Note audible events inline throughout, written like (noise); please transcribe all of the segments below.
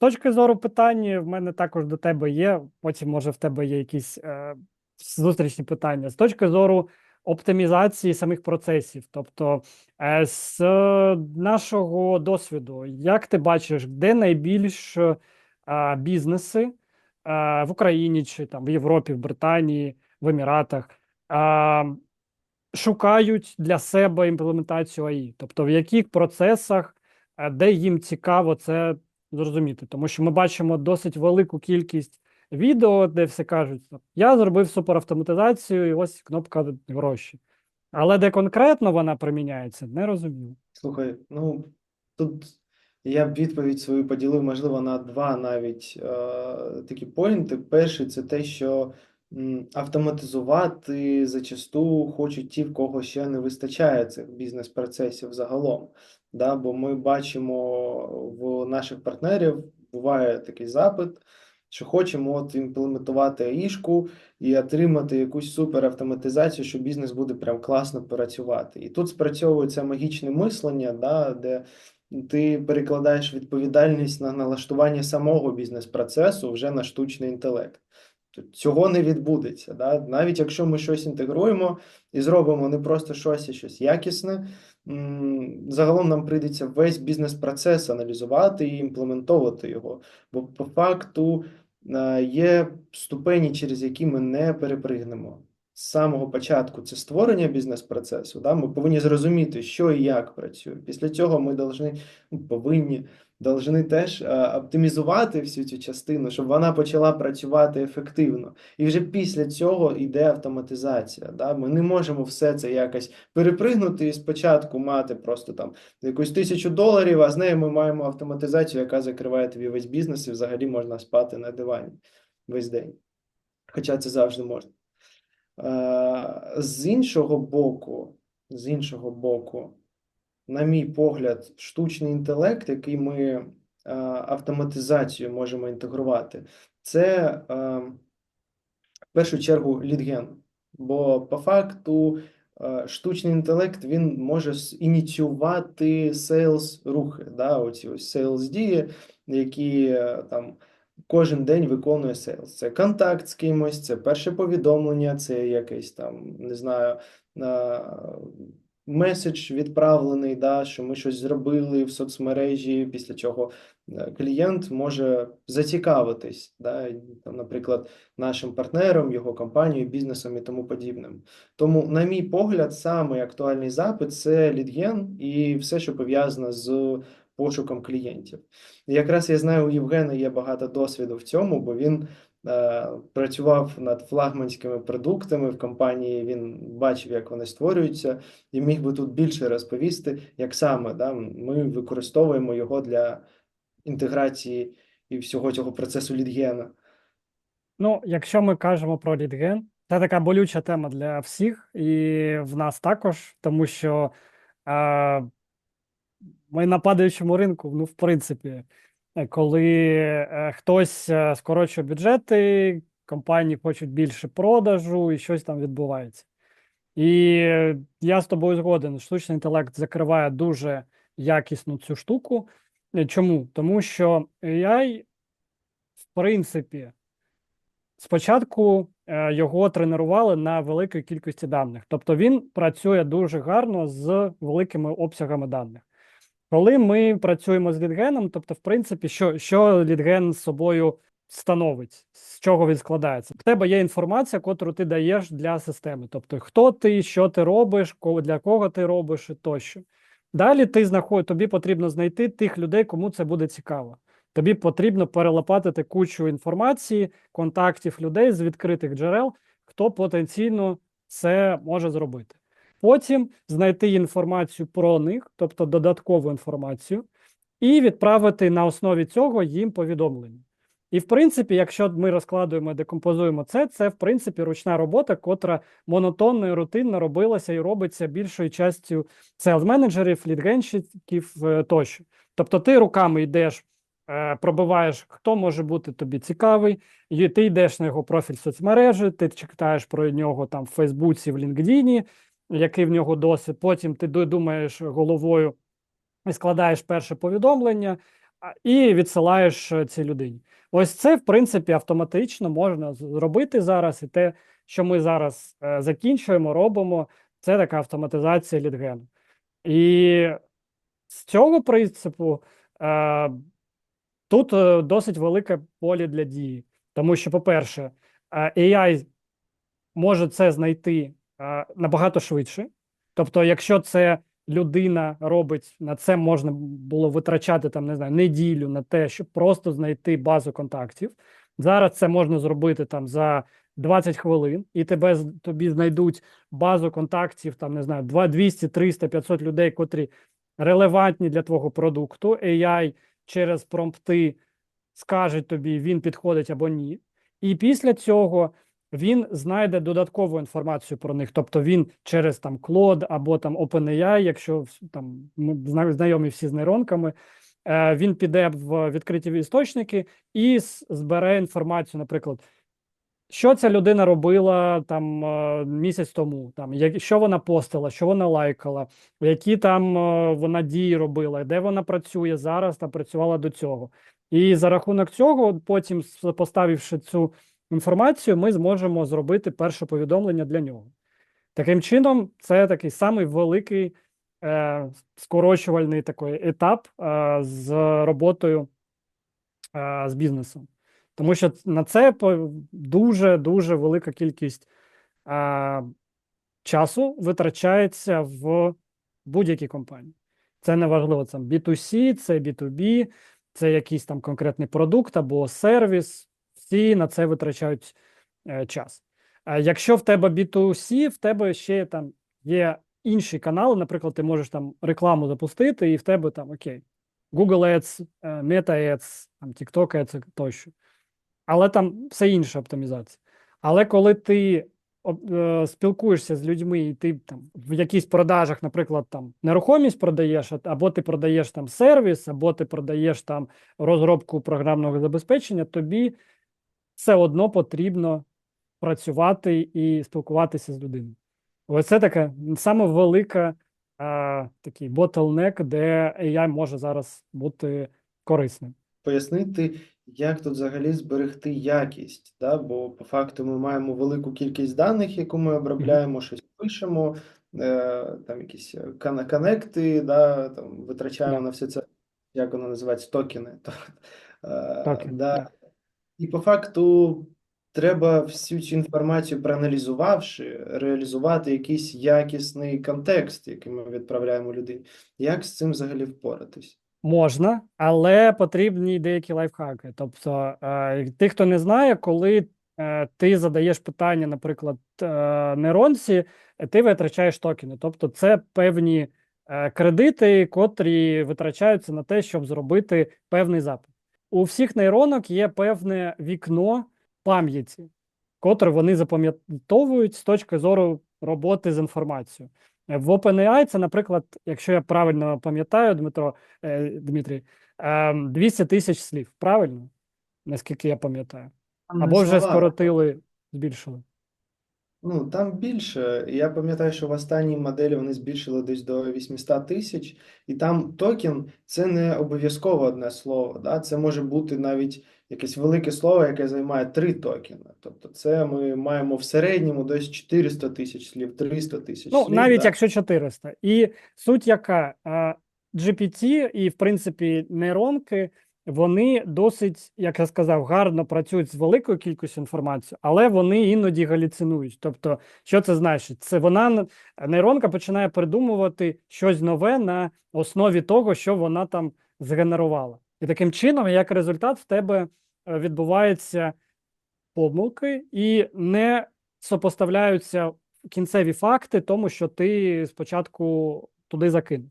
точки зору питання, в мене також до тебе є. Потім, може, в тебе є якісь е, зустрічні питання. З точки зору оптимізації самих процесів, тобто е, з е, нашого досвіду, як ти бачиш, де найбільш е, бізнеси е, в Україні чи там в Європі, в Британії, в Еміратах е, шукають для себе імплементацію АІ, тобто в яких процесах, е, де їм цікаво це зрозуміти, тому що ми бачимо досить велику кількість відео, де все кажуть: я зробив суперавтоматизацію, і ось кнопка гроші. Але де конкретно вона приміняється, не розумію. Слухай, ну тут я б відповідь свою поділив, можливо, на два навіть е, такі поінти. Перший це те, що автоматизувати зачасту хочуть ті, в кого ще не вистачає цих бізнес-процесів загалом. Да? Бо ми бачимо в наших партнерів, буває такий запит, що хочемо от імплементувати АІшку і отримати якусь суперавтоматизацію, що бізнес буде прям класно працювати. І тут спрацьовує це магічне мислення, да, де ти перекладаєш відповідальність на налаштування самого бізнес-процесу вже на штучний інтелект. Цього не відбудеться. Да? Навіть якщо ми щось інтегруємо і зробимо не просто щось, а щось якісне, загалом нам прийдеться весь бізнес-процес аналізувати і імплементовувати його. Бо по факту е, є ступені, через які ми не перепригнемо. З самого початку це створення бізнес-процесу. Да? Ми повинні зрозуміти, що і як працює. Після цього ми ну, повинні должны теж е, оптимізувати всю цю частину, щоб вона почала працювати ефективно. І вже після цього йде автоматизація. Да? Ми не можемо все це якось перепригнути і спочатку мати просто там якусь тисячу доларів, а з нею ми маємо автоматизацію, яка закриває тобі весь бізнес, і взагалі можна спати на дивані весь день. Хоча це завжди можна. Е, З іншого боку, з іншого боку, на мій погляд, штучний інтелект, який ми е, автоматизацію можемо інтегрувати, це е, в першу чергу лідген. Бо по факту е, штучний інтелект він може ініціювати сейлс рухи, да, оці ось сейлс дії, які там кожен день виконує сейлс. Це контакт з кимось, це перше повідомлення, це якийсь там, не знаю, меседж відправлений, да, що ми щось зробили в соцмережі, після чого е, клієнт може зацікавитись, да, там, наприклад, нашим партнером, його компанією, бізнесом і тому подібним. Тому, на мій погляд, самий актуальний запит це лідген і все, що пов'язано з пошуком клієнтів. Якраз я знаю, у Євгена є багато досвіду в цьому, бо він працював над флагманськими продуктами в компанії, він бачив, як вони створюються, і міг би тут більше розповісти, як саме да, ми використовуємо його для інтеграції і всього цього процесу лідгена. Ну, якщо ми кажемо про лідген, це така болюча тема для всіх, і в нас також, тому що е, ми на падаючому ринку, ну, в принципі, е, коли е, хтось е, скорочує бюджети, компанії хочуть більше продажу і щось там відбувається. І я з тобою згоден, штучний інтелект закриває дуже якісну цю штуку. Е, Чому? Тому що AI, в принципі, Спочатку його тренували на великій кількості даних, тобто він працює дуже гарно з великими обсягами даних. Коли ми працюємо з лідгеном, тобто, в принципі, що, що лідген з собою становить, з чого він складається? В тебе є інформація, котру ти даєш для системи, тобто хто ти, що ти робиш, для кого ти робиш і тощо. Далі ти знаход... тобі потрібно знайти тих людей, кому це буде цікаво. Тобі потрібно перелопатити кучу інформації, контактів людей з відкритих джерел, хто потенційно це може зробити. Потім знайти інформацію про них, тобто додаткову інформацію, і відправити на основі цього їм повідомлення. І, в принципі, якщо ми розкладуємо, декомпозуємо це, це в принципі ручна робота, котра монотонно і рутинно робилася і робиться більшою частю селс-менеджерів, лідгенщиків е, тощо. Тобто, ти руками йдеш е, пробиваєш, хто може бути тобі цікавий, і ти йдеш на його профіль соцмережі, ти читаєш про нього там в Фейсбуці, в LinkedIn, який в нього досвід. Потім ти ду- думаєш головою і складаєш перше повідомлення, і відсилаєш е, цій людині. Ось це, в принципі, автоматично можна зробити зараз, і те, що ми зараз е, закінчуємо, робимо, це така автоматизація лідгену. І з цього принципу е, тут досить велике поле для дії. Тому що, по-перше, AI може це знайти набагато швидше. Тобто, якщо це людина робить, на це можна було витрачати там, не знаю, неділю на те, щоб просто знайти базу контактів. Зараз це можна зробити там за 20 хвилин, і тебе тобі знайдуть базу контактів, там не знаю, 200, 300, 500 людей, котрі релевантні для твого продукту. AI через промпти скаже тобі, він підходить або ні. І після цього він знайде додаткову інформацію про них. Тобто він через там Claude або там OpenAI, якщо там ми зна- знайомі всі з нейронками, е, він піде в відкриті істочники і збере інформацію, наприклад. Що ця людина робила там е, місяць тому, там як, що вона постила, що вона лайкала, які там е, вона дії робила, де вона працює зараз та працювала до цього. І за рахунок цього, потім поставивши цю інформацію, ми зможемо зробити перше повідомлення для нього. Таким чином, це такий самий великий е, скорочувальний такий етап е, з роботою е, з бізнесом. Тому що на це по- дуже дуже велика кількість е, часу витрачається в будь-якій компанії. Це не важливо, це B2C, це B2B, це якийсь там конкретний продукт або сервіс. Всі на це витрачають е, час. А якщо в тебе B2C, в тебе ще там є інші канали, наприклад, ти можеш там рекламу запустити, і в тебе там окей, Google Ads, е, Meta Ads, там TikTok Ads тощо. Але там все інша оптимізація. Але коли ти е, спілкуєшся з людьми, і ти там в якихось продажах, наприклад, там нерухомість продаєш, або ти продаєш там сервіс, або ти продаєш там розробку програмного забезпечення, тобі все одно потрібно працювати і спілкуватися з людиною. Ось це така саме велика а, такий bottleneck, де AI може зараз бути корисним. Пояснити, як тут взагалі зберегти якість, да? Бо по факту ми маємо велику кількість даних, яку ми обробляємо, щось пишемо, е, там якісь е, коннекти, да? Там витрачаємо Да. на все це, як воно називається, токени. (laughs) Е, Токени, да. І по факту треба всю цю інформацію, проаналізувавши, реалізувати якийсь якісний контекст, який ми відправляємо людині. Як з цим взагалі впоратись? Можна, але потрібні деякі лайфхаки. Тобто, е, ти, хто не знає, коли е, ти задаєш питання, наприклад, е, нейронці, ти витрачаєш токени. Тобто, це певні кредити, котрі витрачаються на те, щоб зробити певний запит. У всіх нейронок є певне вікно пам'яті, котре вони запам'ятовують з точки зору роботи з інформацією. Е, В OpenAI це, наприклад, якщо я правильно пам'ятаю, Дмитро, е, Дмитрій, е, 200 тисяч слів, правильно? Наскільки я пам'ятаю. Або вже скоротили, збільшили. Ну, там більше. Я пам'ятаю, що в останній моделі вони збільшили десь до 800 тисяч, і там токен це не обов'язково одне слово. Да? Це може бути навіть якесь велике слово, яке займає три токени. Тобто, це ми маємо в середньому десь 400 тисяч слів, 300 тисяч Ну, слів. навіть да. якщо 400. І суть яка? GPT і, в принципі, нейронки, вони досить, як я сказав, гарно працюють з великою кількістю інформації, але вони іноді галюцинують. Тобто, що це значить? Це вона нейронка починає придумувати щось нове на основі того, що вона там згенерувала. І таким чином, як результат, в тебе е, відбуваються помилки і не сопоставляються кінцеві факти тому, що ти спочатку туди закинув.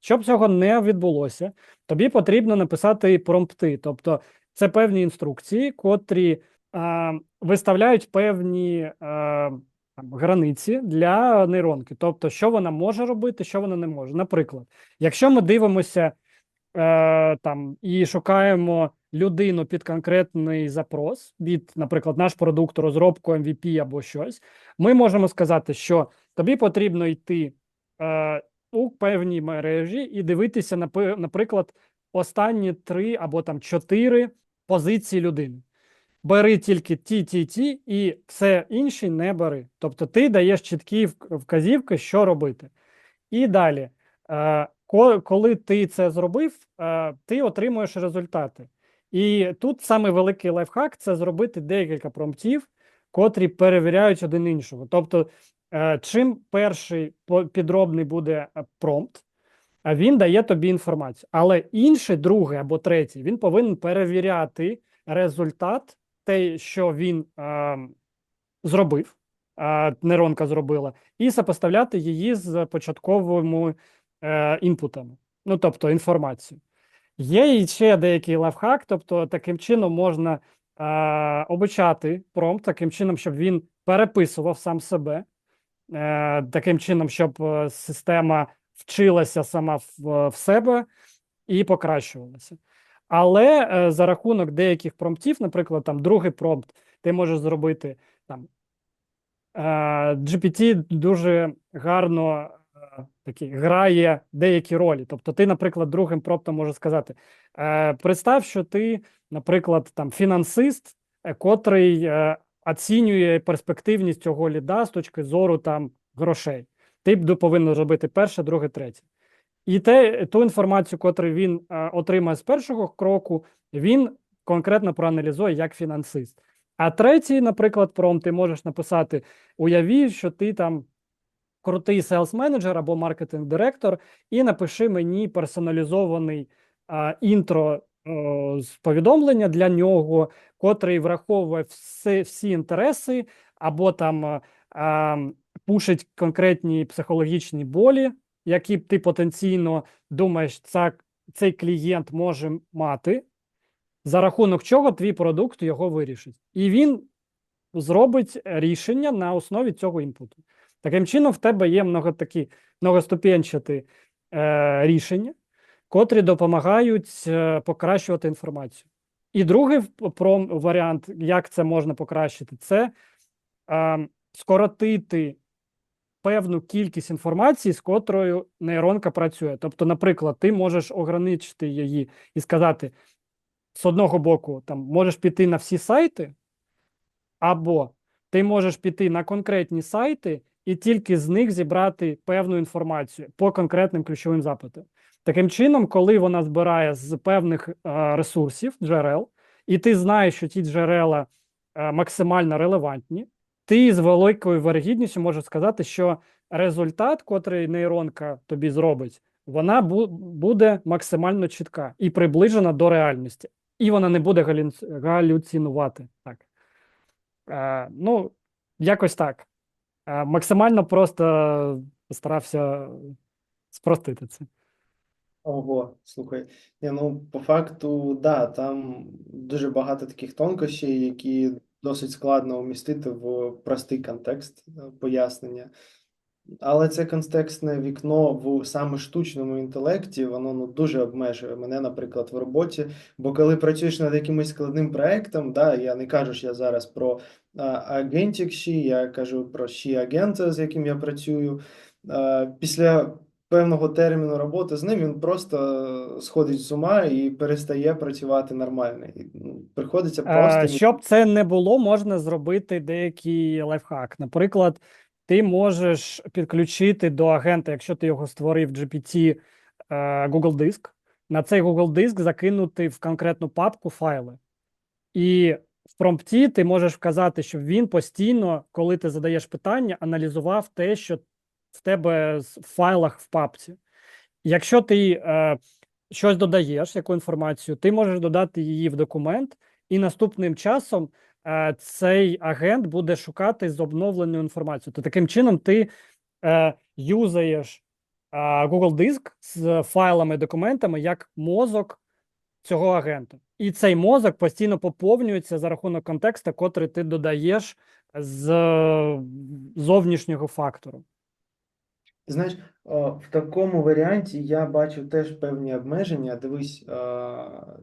Щоб цього не відбулося, тобі потрібно написати промпти, тобто це певні інструкції, котрі а, виставляють певні там, границі для нейронки, тобто, що вона може робити, що вона не може. Наприклад, якщо ми дивимося е, там і шукаємо людину під конкретний запрос, від, наприклад, наш продукт, розробку MVP або щось, ми можемо сказати, що тобі потрібно йти е, у певній мережі і дивитися, наприклад, останні три або там чотири позиції людини. Бери тільки ті, ті, ті, і все інше не бери. Тобто ти даєш чіткі вказівки, що робити. І далі, е, коли ти це зробив, е, ти отримуєш результати. І тут саме великий лайфхак це зробити декілька промптів, котрі перевіряють один іншого. Тобто, чим перший підробний буде е, промпт, він дає тобі інформацію. Але інший, другий або третій, він повинен перевіряти результат, те, що він е, зробив, е, нейронка зробила, і сопоставляти її з початковими е, інпутами, ну тобто інформацією. Є і ще деякий лайфхак, тобто таким чином можна е, обучати промпт, таким чином, щоб він переписував сам себе, е, таким чином, щоб е, система вчилася сама в, в себе і покращувалася. Але е, за рахунок деяких промптів, наприклад, там другий промпт, ти можеш зробити там е, GPT дуже гарно е, такі, грає деякі ролі. Тобто, ти, наприклад, другим промптом можеш сказати: е, представ, що ти, наприклад, там фінансист, е, котрий е, оцінює перспективність цього ліда з точки зору там грошей. Ти повинен робити перше, друге, третє. І те, ту інформацію, котру він е, отримає з першого кроку, він конкретно проаналізує як фінансист. А третій, наприклад, промпт ти можеш написати: уяві, що ти там крутий селс-менеджер або маркетинг-директор, і напиши мені персоналізований а, інтро о, з повідомлення для нього, котрий враховує всі, всі інтереси, або там а, пушить конкретні психологічні болі, які ти потенційно думаєш, ця, цей клієнт може мати, за рахунок чого твій продукт його вирішить. І він зробить рішення на основі цього інпуту. Таким чином, в тебе є много такі многоступенчаті е, рішення, котрі допомагають е, покращувати інформацію. І другий про варіант, як це можна покращити, це е, скоротити певну кількість інформації, з котрою нейронка працює. Тобто, наприклад, ти можеш ограничити її і сказати: з одного боку, там можеш піти на всі сайти, або ти можеш піти на конкретні сайти і тільки з них зібрати певну інформацію по конкретним ключовим запитам. Таким чином, коли вона збирає з певних е, ресурсів, джерел, і ти знаєш, що ті джерела е, максимально релевантні, ти з великою вирогідністю можеш сказати, що результат, котрий нейронка тобі зробить, вона буде максимально чітка і приближена до реальності, і вона не буде галюц- галюцинувати. Так. Е, ну, якось так. Максимально просто постарався спростити це. Ого, слухай. Ні, ну, по факту, да, там дуже багато таких тонкощей, які досить складно умістити в простий контекст е, пояснення. Але це контекстне вікно в саме штучному інтелекті, воно ну, дуже обмежує мене, наприклад, в роботі. Бо коли працюєш над якимось складним проектом, да, я не кажу ж я зараз про а, я кажу про Ші агента, з яким я працюю. А, після певного терміну роботи з ним він просто сходить з ума і перестає працювати нормально. І, ну, приходиться просто Е, Щоб це не було, можна зробити деякий лайфхак. Наприклад, ти можеш підключити до агента, якщо ти його створив GPT е, Google Диск, на цей Google Диск закинути в конкретну папку файли. І в промпті ти можеш вказати, щоб він постійно, коли ти задаєш питання, аналізував те, що в тебе в файлах в папці. Якщо ти е, щось додаєш, яку інформацію, ти можеш додати її в документ, і наступним часом е, цей агент буде шукати з обновленою інформацією. То таким чином ти е, юзаєш е, Google Диск з файлами, документами як мозок цього агента. І цей мозок постійно поповнюється за рахунок контексту, котрий ти додаєш з зовнішнього фактору. Знаєш, в такому варіанті я бачу теж певні обмеження. Дивись,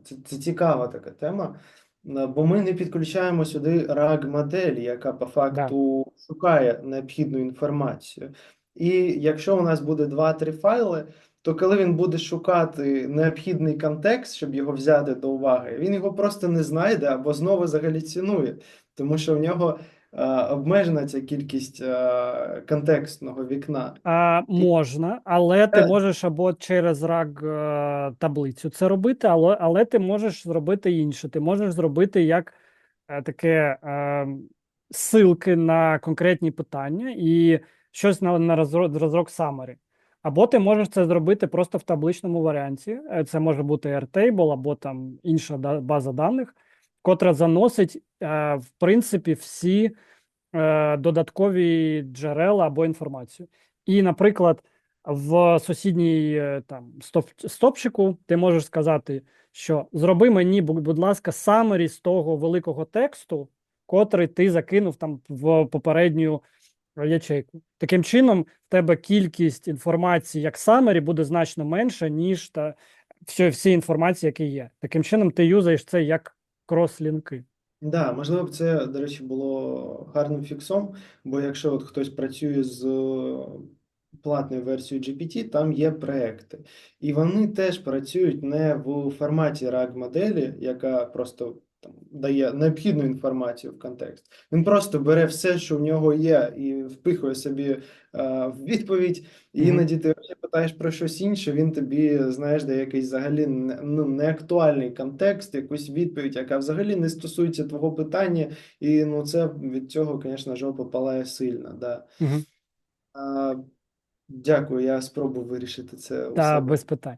це, це цікава така тема, бо ми не підключаємо сюди RAG-модель, яка по факту шукає необхідну інформацію. І якщо у нас буде 2-3 файли, то коли він буде шукати необхідний контекст, щоб його взяти до уваги, він його просто не знайде або знову загалюцинує, тому що в нього обмежена ця кількість е, контекстного вікна. А, можна, але ти Е. можеш або через раг е, таблицю це робити, але, але ти можеш зробити інше. Ти можеш зробити як е, таке е, ссылки на конкретні питання і щось на, на розро- зразок summary. Або ти можеш це зробити просто в табличному варіанті. Е, Це може бути Airtable або там інша база даних, котра заносить, е, в принципі, всі е, додаткові джерела або інформацію. І, наприклад, в сусідній е, там стоп, стопчику ти можеш сказати, що зроби мені, бу- будь ласка, summary з того великого тексту, котрий ти закинув там в попередню ячейку. Таким чином, в тебе кількість інформації як summary буде значно менша, ніж та всі, всі інформації, які є. Таким чином, ти юзаєш це як крос-лінки. Да, можливо, б це, до речі, було гарним фіксом, бо якщо от хтось працює з е, платною версією GPT, там є проекти. І вони теж працюють не в форматі RAG-моделі, яка просто там, дає необхідну інформацію в контекст. Він просто бере все, що в нього є, і впихує собі е, в відповідь. І іноді ти питаєш про щось інше, він тобі, знаєш, дає якийсь взагалі ну, неактуальний контекст, якусь відповідь, яка взагалі не стосується твого питання, і ну це від цього, звісно, жопа палає сильно. Да. А, дякую, я спробую вирішити це Та без питань.